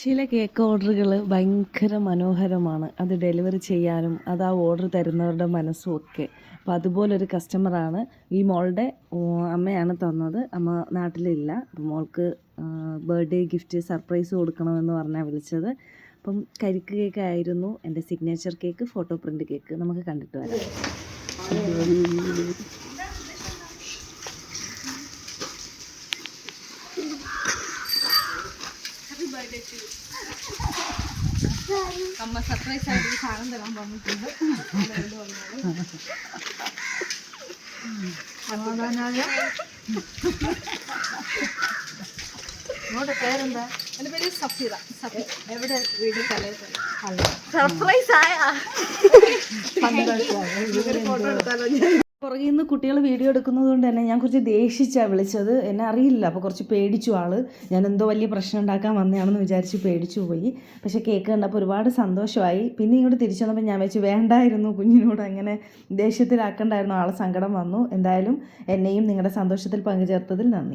ചില കേക്ക് ഓർഡറുകൾ ഭയങ്കര മനോഹരമാണ്. അത് ഡെലിവറി ചെയ്യാനും അത് ആ ഓർഡർ തരുന്നവരുടെ മനസ്സും ഒക്കെ. അപ്പോൾ അതുപോലൊരു കസ്റ്റമറാണ്. ഈ മോളുടെ അമ്മയാണ് തന്നത്. അമ്മ നാട്ടിലില്ല. മോൾക്ക് ബർത്ത്ഡേ ഗിഫ്റ്റ് സർപ്രൈസ് കൊടുക്കണമെന്ന് പറഞ്ഞാൽ വിളിച്ചത്. അപ്പം കരിക്ക് കേക്ക് ആയിരുന്നു എന്റെ signature cake photo print cake. നമുക്ക് കണ്ടിട്ട് വരാം. അമ്മ സർപ്രൈസ് ആയിട്ട് ഒരു സാധനം തരാൻ പറഞ്ഞിട്ടുണ്ട് പേരെന്താ? എന്റെ പേര് സഫീറ. സഫീ എവിടെ വീട് തലയിൽ സർപ്രൈസ് ആയ ഫോട്ടോ എടുത്താലോ പുറകിൽ നിന്ന് കുട്ടികൾ വീഡിയോ എടുക്കുന്നത് കൊണ്ട് തന്നെ ഞാൻ കുറച്ച് ദേഷിച്ചാണ് വിളിച്ചത്. എന്നെ അറിയില്ല. അപ്പോൾ കുറച്ച് പേടിച്ചു ആൾ. ഞാൻ എന്തോ വലിയ പ്രശ്നം ഉണ്ടാക്കാൻ വന്നതാണെന്ന് വിചാരിച്ച് പേടിച്ചു പോയി. പക്ഷേ കേക്ക് കണ്ടപ്പോൾ ഒരുപാട് സന്തോഷമായി. പിന്നെ ഇങ്ങോട്ട് തിരിച്ചു വന്നപ്പോൾ ഞാൻ വെച്ച് വേണ്ടായിരുന്നു കുഞ്ഞിനോട് അങ്ങനെ ദേഷ്യത്തിലാക്കണ്ടായിരുന്നു. ആളെ സങ്കടം വന്നു. എന്തായാലും എന്നെയും നിങ്ങളുടെ സന്തോഷത്തിൽ പങ്കുചേർത്തതിൽ നന്ദി.